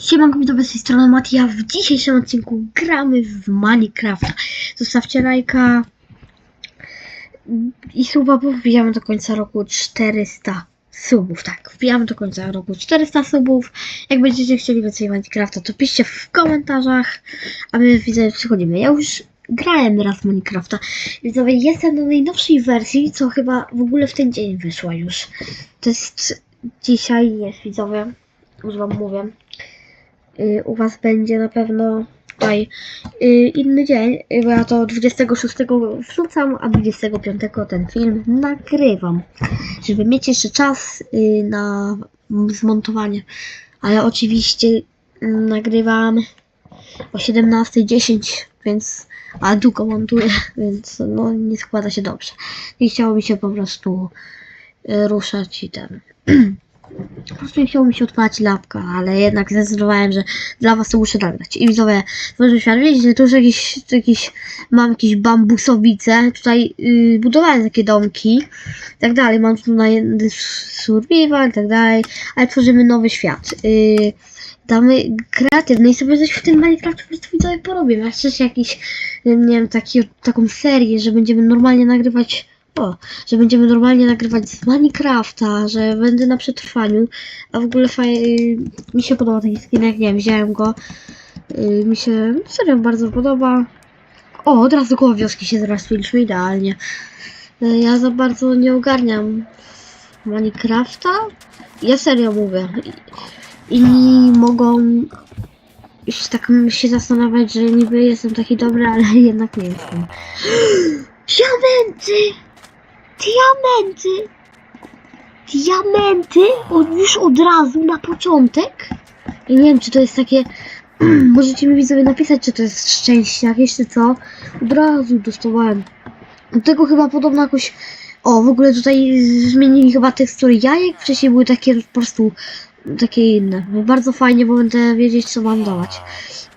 Siemanko widzowie, z tej strony Matia. W dzisiejszym odcinku gramy w Minecrafta. Zostawcie lajka i suba, bo wbijamy do końca roku 400 subów. Tak, wbijamy do końca roku 400 subów. Jak będziecie chcieli więcej Minecrafta, to piszcie w komentarzach, a my widzę, przychodzimy. Ja już grałem raz Minecrafta. Widzowie, jestem na najnowszej wersji, co chyba w ogóle w ten dzień wyszła już. To jest dzisiaj, jest widzowie, już wam mówię. Y, u Was będzie na pewno tutaj y, inny dzień, y, bo ja to 26 wrzucam, a 25 ten film nagrywam, żeby mieć jeszcze czas na zmontowanie. Ale oczywiście nagrywam o 17.10, więc a długo montuję, więc no nie składa się dobrze. I chciało mi się po prostu ruszać i ten. Po prostu nie chciało mi się odpalać lapka, ale jednak zdecydowałem, że dla was to muszę nagrać. I widzowie, może świat widzicie, tu już jakieś, jakieś, mam jakieś bambusowice, tutaj yy, budowałem takie domki, i tak dalej, mam tu na survival i tak dalej, ale tworzymy nowy świat. Yy, damy kreatywny i sobie coś w tym Minecraft po prostu widzowie porobię. Ja jakiś, nie wiem, taki, taką serię, że będziemy normalnie nagrywać że będziemy normalnie nagrywać z Minecrafta, że będę na przetrwaniu, a w ogóle fajnie, mi się podoba taki skinek, nie wiem, wziąłem go, yy, mi się serio bardzo podoba. O, od razu koło wioski się zrastiliśmy idealnie. Yy, ja za bardzo nie ogarniam Minecrafta, ja serio mówię. Inni mogą już tak się zastanawiać, że niby jestem taki dobry, ale jednak nie jestem. Diamenty! Diamenty! Diamenty? O, już od razu na początek? Nie wiem, czy to jest takie. Możecie mi widzowie napisać, czy to jest szczęście jakieś, czy co? Od razu dostawałem. Do tego chyba podobno jakoś. O, w ogóle tutaj zmienili chyba tekstury jajek. Wcześniej były takie po prostu takie inne. No, bardzo fajnie, bo będę wiedzieć, co mam dawać.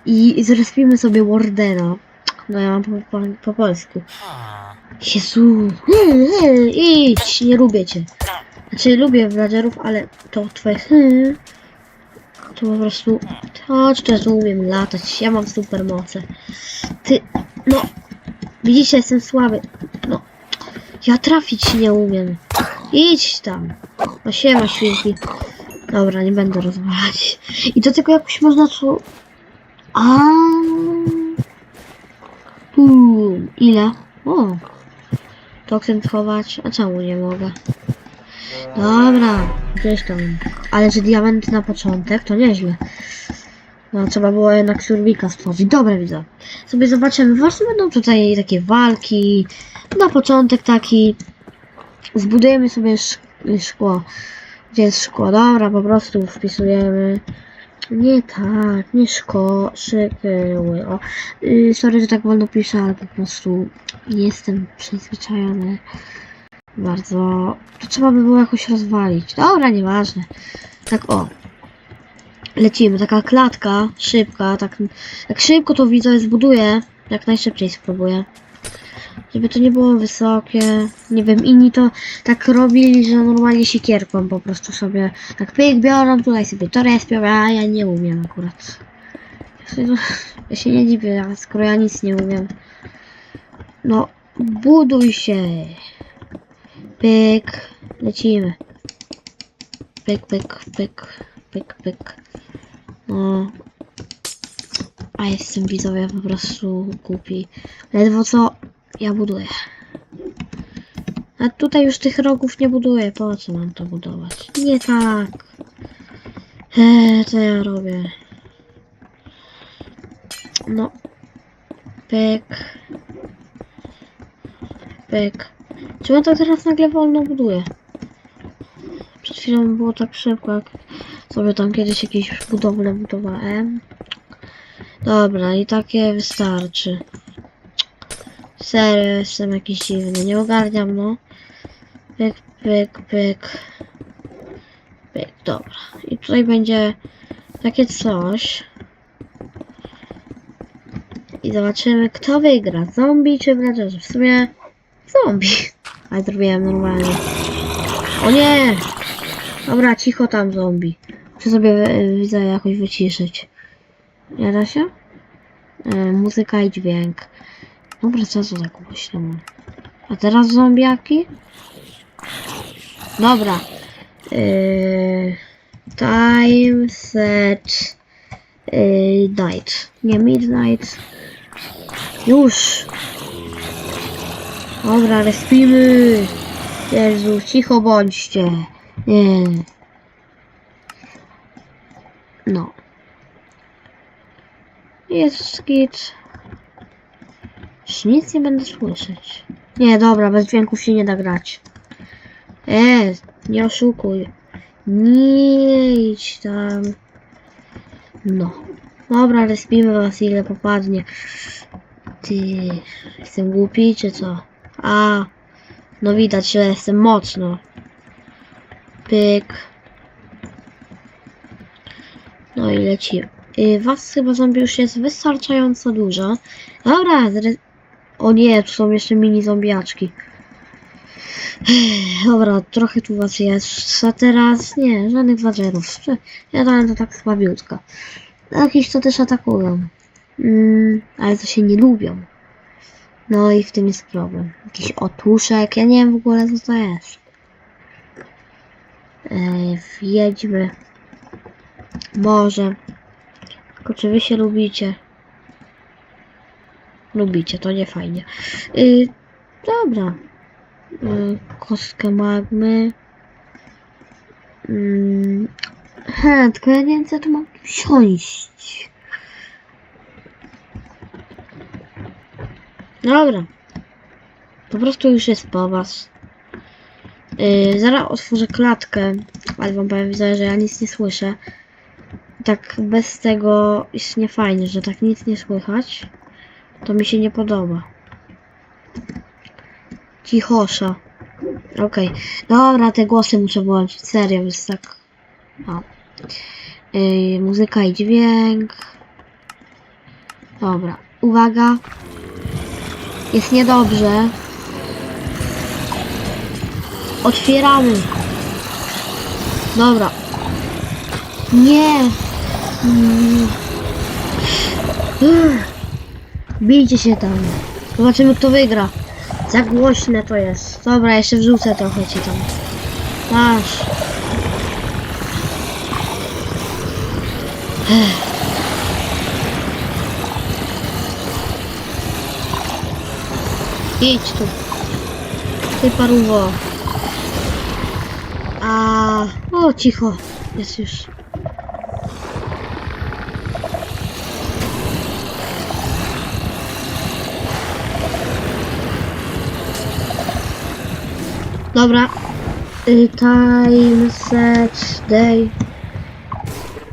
I zrespimy sobie Wardena. No ja mam po, po, po polsku. Jezu, hy, hy, idź, nie lubię cię. Znaczy lubię villagerów, ale to twoje hy, to po prostu, czy też umiem latać, ja mam super moce. Ty, no, widzicie, jestem słaby, no, ja trafić nie umiem. Idź tam, no siema świnki. Dobra, nie będę rozmawiać. I do tego jakoś można tu, a, Uuu, ile? O, toksyn schować, a czemu nie mogę? Dobra, gdzieś tam. Ale że diamenty na początek, to nieźle. No, trzeba było jednak surwika stworzyć. Dobra, widzę. Sobie zobaczymy. Właśnie będą tutaj takie walki. Na początek taki. Zbudujemy sobie szk- szkło. Gdzie jest szkło? Dobra, po prostu wpisujemy. Nie tak, nie szko, szykyły. O, yy, sorry, że tak wolno piszę, ale po prostu jestem przyzwyczajony bardzo. To trzeba by było jakoś rozwalić. Dobra, nieważne. Tak o. Lecimy, taka klatka, szybka, tak, tak szybko to widzę, zbuduję. Jak najszybciej spróbuję. Żeby to nie było wysokie. Nie wiem, inni to tak robili, że normalnie siekierką po prostu sobie tak pyk biorą, tutaj sobie to respią, a ja nie umiem akurat. Ja się- Ja się nie dziwię, skoro ja nic nie umiem. No, buduj się. Pyk, lecimy. Pyk, pyk, pyk, pyk, pyk. No. A jestem widzowie po prostu głupi. Ledwo co ja buduję. A tutaj już tych rogów nie buduję. Po co mam to budować? Nie tak. Eee, co ja robię? No. Pyk. Pyk. Czemu tak teraz nagle wolno buduje? Przed chwilą było tak szybko, jak sobie tam kiedyś jakieś budowle budowałem. Dobra, i takie wystarczy. Serio, jestem jakiś dziwny, nie ogarniam, no. Pyk, pyk, pyk. Pyk, dobra. I tutaj będzie takie coś. I zobaczymy, kto wygra. Zombie czy villagerzy? W sumie zombie. Ale zrobiłem normalnie. O nie! Dobra, cicho tam zombie. Muszę sobie widzę jakoś wyciszyć. Nie da się? Y, muzyka i dźwięk. Dobra, co to tak głośno? A teraz zombiaki? Dobra. Y, time set y, night. Nie midnight. Już. Dobra, respimy. Jezu, cicho bądźcie. Nie. No. Jest. Już nic nie będę słyszeć. Nie, dobra, bez dźwięków się nie da grać. E, nie oszukuj. Nie idź tam. No. Dobra, respimy was ile popadnie. Ty, jestem głupi czy co? A, no widać, że jestem mocno. Pyk. No i leci. Y, was chyba zombie już jest wystarczająco dużo. Dobra, zre... O nie, tu są jeszcze mini zombiaczki. Dobra, trochę tu was jest. A teraz nie, żadnych wagerów. Ja dałem to tak słabiutko. Jakiś to też atakują. Mm, ale to się nie lubią. No i w tym jest problem. Jakiś otuszek, ja nie wiem w ogóle co to jest. Ej, wjedźmy. Może. Tylko czy wy się lubicie? Lubicie, to nie fajnie. Y, dobra. Y, kostkę magmy. Mm, he, tylko ja nie wiem co tu mam wsiąść. Dobra. Po prostu już jest po was. Yy, zaraz otworzę klatkę, ale wam powiem, że ja nic nie słyszę. Tak bez tego jest niefajnie, że tak nic nie słychać. To mi się nie podoba. Cichosza. Okej. Dobra, te głosy muszę włączyć. Serio, jest tak... O. Yy, muzyka i dźwięk. Dobra. Uwaga. Jest niedobrze. Otwieramy. Dobra. Nie. Bijcie się tam. Zobaczymy kto wygra. Za głośne to jest. Dobra, jeszcze wrzucę trochę ci tam. Masz. Idź tu. Ty paruwo. A, o cicho. Jest już. Dobra. Y, Time set day.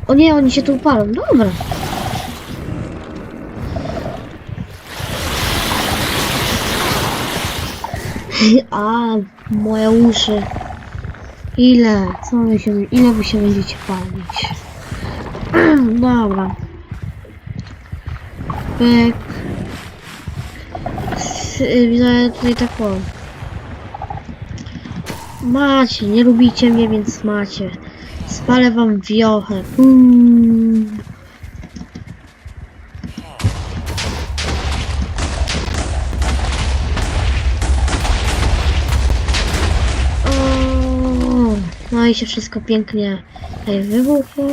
O nie, oni się tu upalą. Dobra. A, moje uszy. Ile? Co wy się, ile wy się będziecie palić? Dobra. Pyk. Y, Widzę tutaj taką. Macie, nie lubicie mnie, więc macie. Spalę wam wiochę. No i się wszystko pięknie tutaj wybuchło.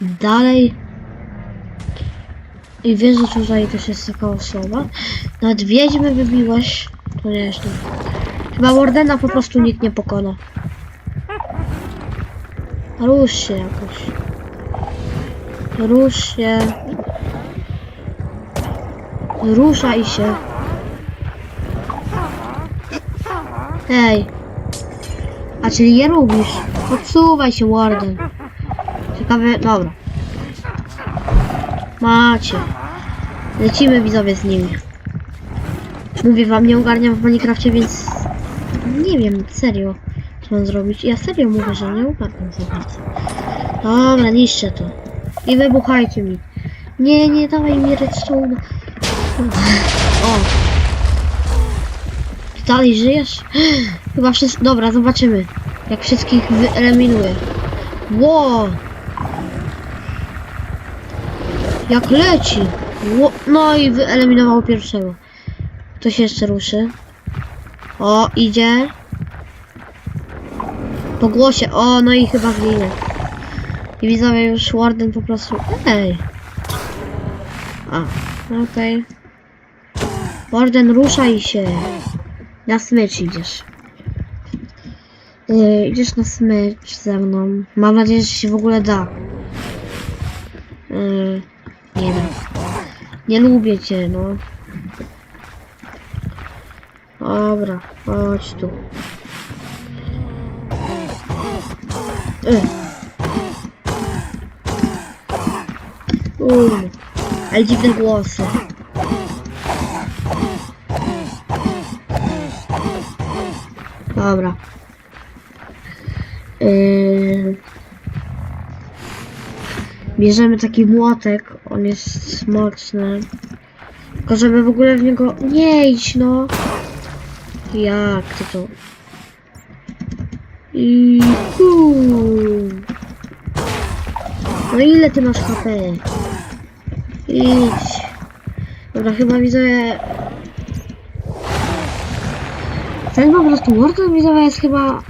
Dalej. I wiesz, że tutaj też jest taka osoba. Nawet wiedźmy wybiłaś. To nie jest to. Chyba Wardena po prostu nikt nie pokona. Rusz się jakoś. Rusz się. Ruszaj się. Hej. A czyli je lubisz? Odsuwaj się, Warden. Ciekawe, dobra. Macie. Lecimy widzowie z nimi. Mówię wam, nie ogarniam w Minecrafcie, więc nie wiem, serio, co mam zrobić. Ja serio mówię, że nie ogarniam za bardzo. Dobra, niszczę to. I wybuchajcie mi. Nie, nie, dawaj mi redstone. O. Ty dalej żyjesz? Chyba wszyscy... Dobra, zobaczymy. Jak wszystkich wyeliminuję. Ło! Jak leci! No i wyeliminował pierwszego. To się jeszcze ruszy. O, idzie. Po głosie. O, no i chyba zginie. I widzowie już Warden po prostu... Ej! A, okej. Warden, ruszaj się. Na smycz idziesz. Yy, idziesz na smycz ze mną. Mam nadzieję, że się w ogóle da. Yy, nie da. Nie lubię cię, no. Dobra, chodź tu. Uuu, ale dziwne głosy. Dobra. Yy... Bierzemy taki młotek, on jest mocny. Tylko żeby w ogóle w niego nie no. Jak to? I huu. No ile ty masz HP? Idź. Dobra, chyba widzę... Ten po prostu Warden widzowa jest chyba...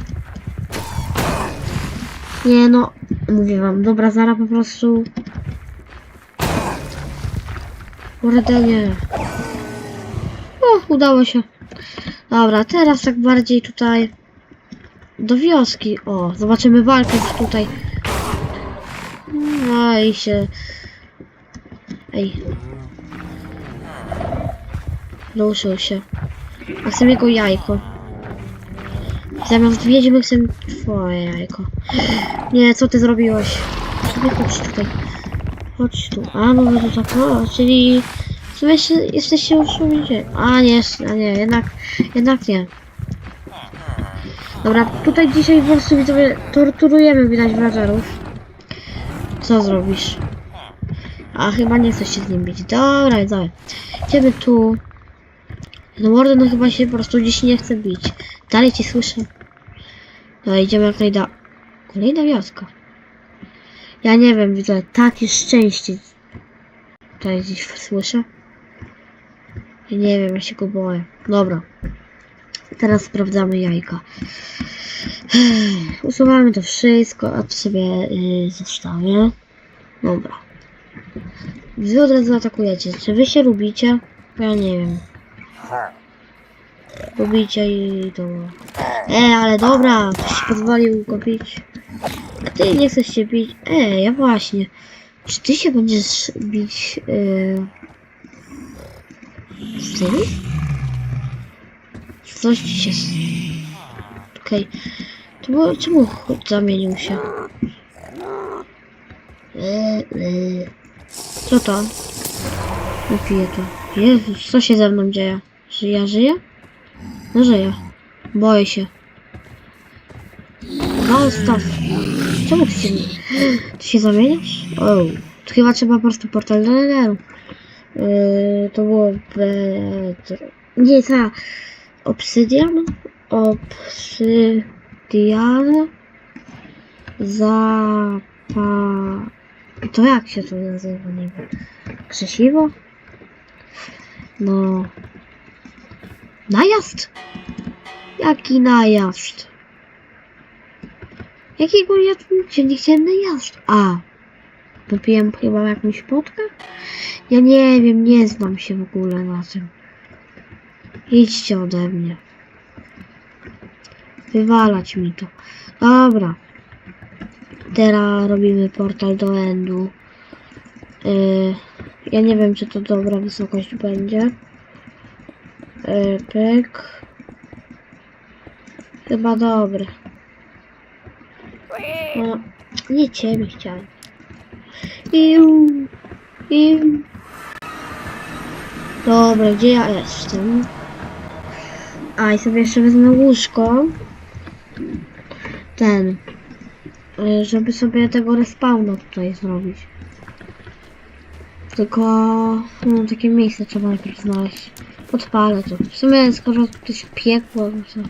Nie no, mówię wam, dobra, Zara po prostu... Kurde nie. O, udało się. Dobra, teraz tak bardziej tutaj do wioski. O, zobaczymy walkę tutaj. No i się... Ej. Ruszył się. A chcę jego jajko. Zamiast wiedźmy chcę twoje jajko. Nie, co ty zrobiłeś? Sobie chodź tutaj. Chodź tu. A, no wy to tak, o, czyli... W sumie jesteście już. A nie, a nie, jednak, jednak nie. Dobra, tutaj dzisiaj po prostu widzowie torturujemy widać wrażerów. Co zrobisz? A chyba nie chcesz się z nim bić. Dobra, dobra. Idziemy tu. No mordo, no chyba się po prostu dziś nie chce bić. Dalej cię słyszę. No idziemy jak najda... Kolejna wioska. Ja nie wiem, widzę takie szczęście. Tutaj gdzieś słyszę. Nie wiem, ja się go boję. Dobra. Teraz sprawdzamy jajka. Usuwamy to wszystko, a to sobie yy, zostawię. Dobra. Wy od razu atakujecie. Czy wy się lubicie? Ja nie wiem. Lubicie i to... E, ale dobra, ktoś pozwolił go bić. A ty nie chcesz się bić? E, ja właśnie. Czy ty się będziesz bić... Yy... Z tym? Coś się... Okej. To było... Czemu zamienił się? Eee, eee. Co to? Wypiję to. Jezus, co się ze mną dzieje? Że ja żyję? No żyję. Boję się. Zostaw. Czemu ty się... Ty się zamieniasz? O, to chyba trzeba po prostu portal do. Yy, to było... Be... Nie, ta... Obsydian? Obsydian... Zapa... To jak się to nazywa? Nie wiem. Krzesiwo? No... Najazd? Jaki najazd? Jakiego ja tu nie chciałem najazd? A, wypiłem chyba jakąś potkę? Ja nie wiem, nie znam się w ogóle na tym. Idźcie ode mnie. Wywalać mi to. Dobra. Teraz robimy portal do endu. Yy, ja nie wiem, czy to dobra wysokość będzie. Yy, pyk. Chyba dobre. No, nie ciebie chciałem. Iu, iu. Dobra, gdzie ja jestem? A, i sobie jeszcze wezmę łóżko. Ten. y, Żeby sobie tego respawna tutaj zrobić. Tylko no, takie miejsce trzeba najpierw znaleźć. Podpalę to. W sumie skoro to się piekło, no to...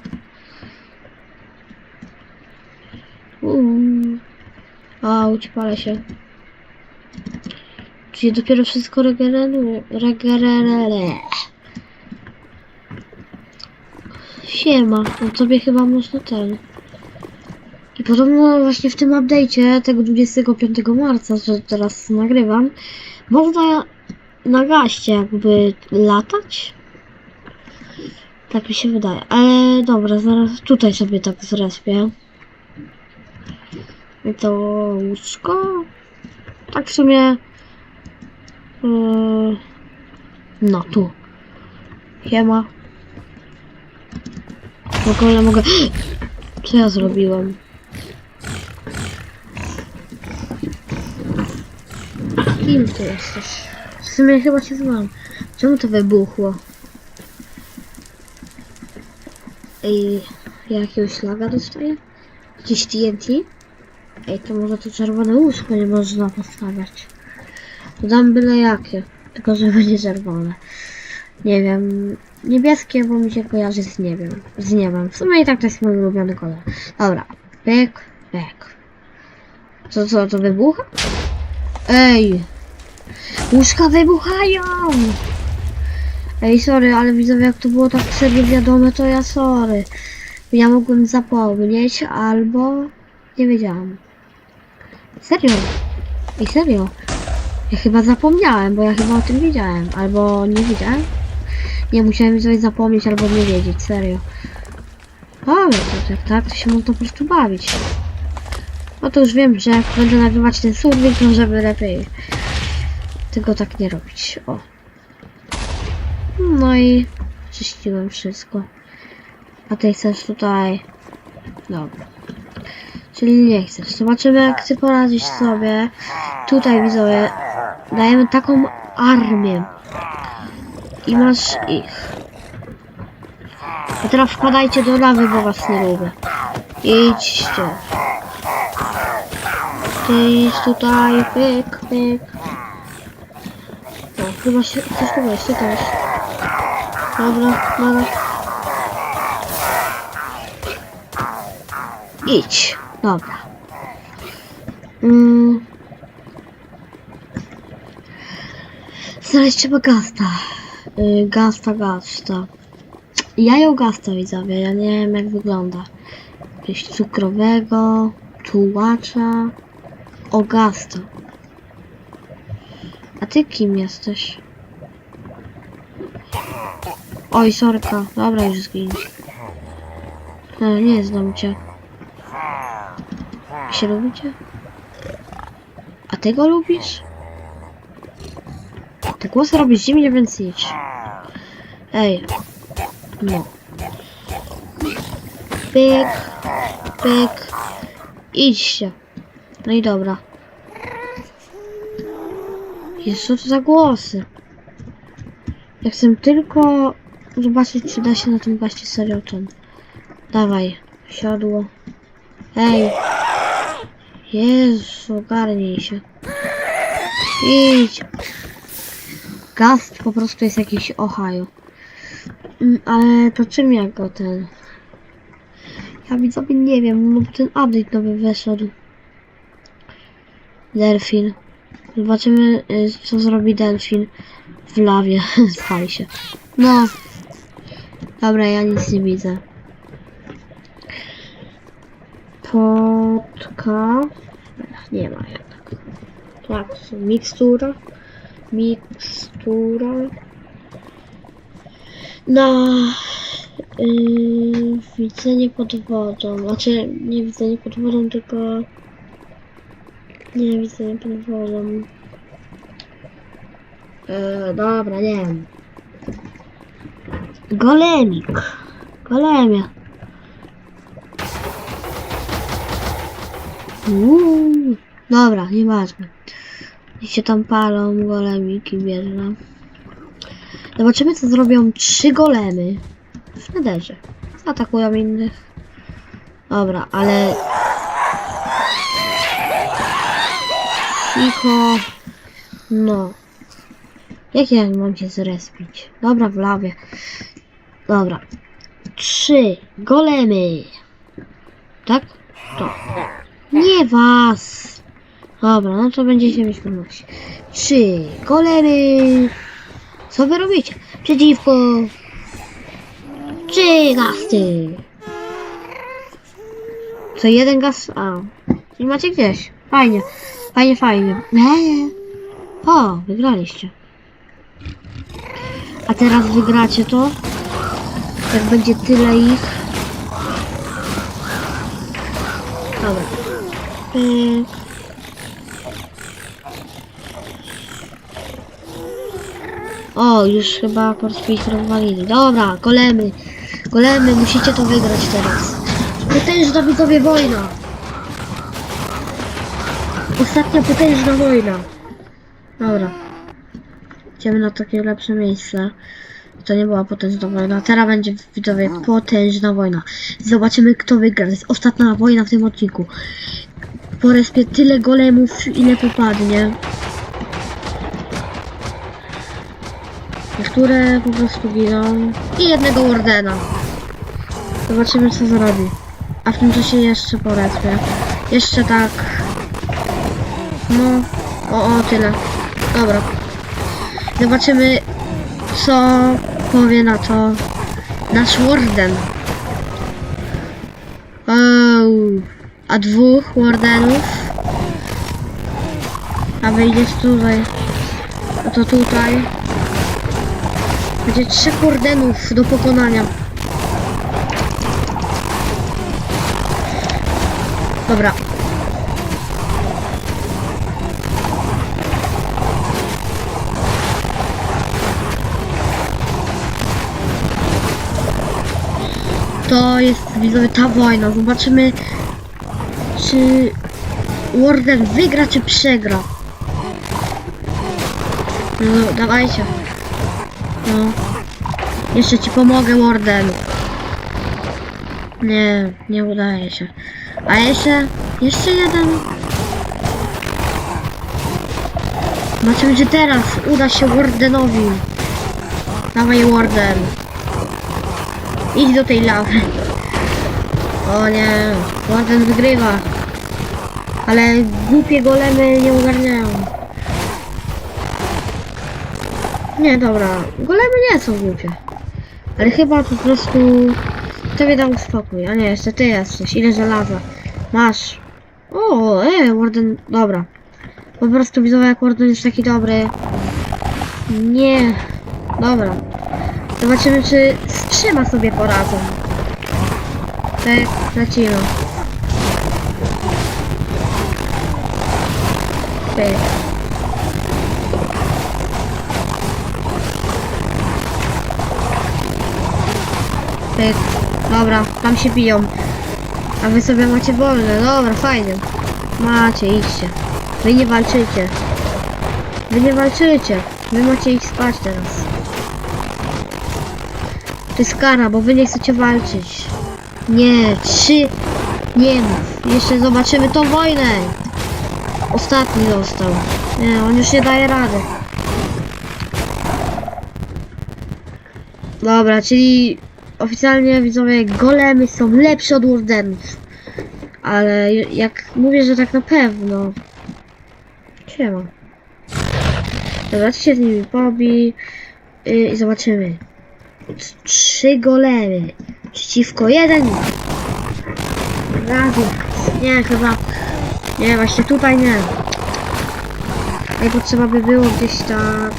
Uuu. A, ucipale się. Czyli dopiero wszystko regeneruje. Regeneruje. Siema, no tobie chyba można ten. I podobno właśnie w tym update'cie tego 25 marca, że teraz nagrywam, można na gaście jakby latać. Tak mi się wydaje. Ale dobra, zaraz tutaj sobie tak zrespię. I to łóżko. Tak w sumie. Yy, no tu. Siema. Mogę. Co ja zrobiłem? Kim ty jesteś? W sumie chyba cię znam. Czemu to wybuchło? Ej, ja jakiegoś laga dostaję? Jakieś TNT? Ej, to może to czerwone łóżko nie można postawiać. Dam byle jakie, tylko że będzie czerwone. Nie wiem, niebieskie, bo mi się kojarzy z niebem. Z niebem. W sumie i tak to jest mój ulubiony kolor. Dobra, pyk, pyk. Co, co, to wybucha? Ej! Łóżka wybuchają! Ej, sorry, ale widzowie, jak to było tak serio wiadome, to ja sorry. Ja mogłem zapomnieć, albo nie wiedziałam. Serio? Ej, serio? Ja chyba zapomniałem, bo ja chyba o tym wiedziałem, albo nie wiedziałem. Nie, musiałem coś zapomnieć, albo nie wiedzieć, serio. Ale to tak, tak, to się można po prostu bawić. No to już wiem, że jak będę nagrywać ten słownik, to żeby lepiej tego tak nie robić. O. No i czyściłem wszystko. A ty chcesz tutaj. Dobra. Czyli nie chcesz. Zobaczymy jak ty poradzisz sobie. Tutaj widzowie dajemy taką armię. I masz ich. A teraz wpadajcie do lawy, bo was nie lubię. Idźcie. Ty idź tutaj, pyk, pyk. No, chyba się, chcesz tu wejść, ty też. Dobra, dobra. Idź. Dobra. Mm. Znaleźć trzeba gasta. Y, gasta, gasta. Jajo gasta widzowie, ja nie wiem jak wygląda. Jakiegoś cukrowego, tułacza. Gasta. A ty kim jesteś? Oj, sorka. Dobra, już zgiń. E, nie znam cię. Się lubicie? A ty go lubisz? Te głosy robisz zimnie, więc idź. Ej. No. Pyk. Pyk. Idźcie. No i dobra. Jezu, co to za głosy? Ja chcę tylko zobaczyć, czy da się na tym gaście serio ten. Dawaj, siadło. Ej. Jezu, ogarnij się. Idź. Gast po prostu jest jakiś Ohio. Mm, Ale to czym ja go ten... Ja widzowie nie wiem, no ten update nowy wyszedł. Delfin. Zobaczymy, y, co zrobi delfin w lawie. Spali się. No. Dobra, ja nic nie widzę. Potka. Nie ma jednak. Tak, mikstura. Mikstura. Na yy, widzenie pod wodą. Znaczy, nie widzenie pod wodą, tylko. Nie widzenie pod wodą. Yy, dobra, nie wiem. Golemik. Golemia. Uuu. Dobra, nieważne. Niech się tam palą golemiki bierze. Zobaczymy co zrobią trzy golemy w nederze. Zaatakują innych. Dobra, ale... Cicho. No. Jak ja mam się zrespić? Dobra, w lawie. Dobra. Trzy golemy. Tak? To. Nie was! Dobra, no to będziecie mieć pewność. Trzy golemy. Co wy robicie? Przeciwko. Trzy gasty. Co jeden gaz? A. Czyli macie gdzieś. Fajnie. Fajnie, fajnie. Eee. O, wygraliście. A teraz wygracie to. Jak będzie tyle ich. Dobra. Pyk. O, już chyba rozwalili. Dobra, golemy. Golemy, musicie to wygrać teraz. Potężna widzowie wojna. Ostatnia potężna wojna. Dobra. Idziemy na takie lepsze miejsce. To nie była potężna wojna. Teraz będzie widzowie potężna wojna. Zobaczymy kto wygra. To jest ostatnia wojna w tym odcinku. Po respie tyle golemów ile popadnie. Niektóre po prostu giną. I jednego Wardena. Zobaczymy co zrobi. A w tym czasie jeszcze po respie. Jeszcze tak. No. O, o, tyle. Dobra. Zobaczymy co powie na to nasz Warden. O, a dwóch Wardenów. A wyjdziesz tutaj. A to tutaj. Będzie trzech Wardenów do pokonania. Dobra. To jest widzowie ta wojna. Zobaczymy czy Warden wygra czy przegra. No dawajcie. No. Jeszcze ci pomogę Warden. Nie, nie udaje się. A jeszcze, jeszcze jeden. Zobaczymy, czy teraz uda się Wardenowi. Dawaj Warden. Idź do tej lawy. O nie, Warden wygrywa. Ale głupie golemy nie ogarniają. Nie, dobra. Golemy nie są głupie. Ale chyba po prostu tobie dam spokój. A nie, jeszcze ty jesteś. Ile żelaza. Masz. O, e, Warden, dobra. Po prostu widzowie jak Warden jest taki dobry. Nie. Dobra. Zobaczymy czy z trzema sobie poradzą. Tak, lecimy. Pyk. Pyk. Dobra, tam się biją. A wy sobie macie wolne. Dobra, fajnie. Macie, idźcie. Wy nie walczycie. Wy nie walczycie. Wy macie ich spać teraz. To jest kara, bo wy nie chcecie walczyć. Nie, trzy. Nie. Jeszcze zobaczymy tą wojnę. Ostatni został. Nie, on już nie daje rady. Dobra, czyli oficjalnie widzowie golemy są lepsze od wardenów. Ale jak mówię, że tak na pewno. Siema. Dobra, się z nimi pobi yy, i zobaczymy. Trzy golemy przeciwko jeden. Razy. Nie, chyba. Nie, właśnie tutaj nie. Nie potrzeba by było gdzieś tak.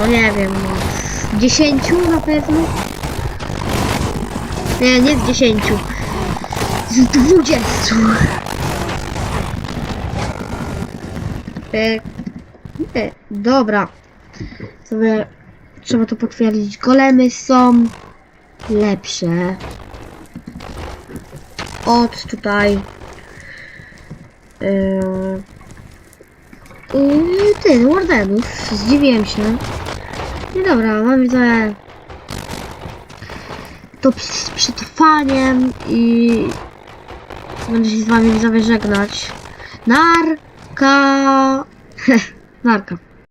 No nie wiem, no. z dziesięciu na pewno? Nie, nie z dziesięciu. Z dwudziestu. E, nie, dobra. Sobie trzeba to potwierdzić. Golemy są lepsze. Od tutaj. Yy, yy, ty, Wardenów. Zdziwiłem się. Nie dobra, mam widzę to z przetrwaniem i będę się z wami widzowie żegnać. Narka. Narka.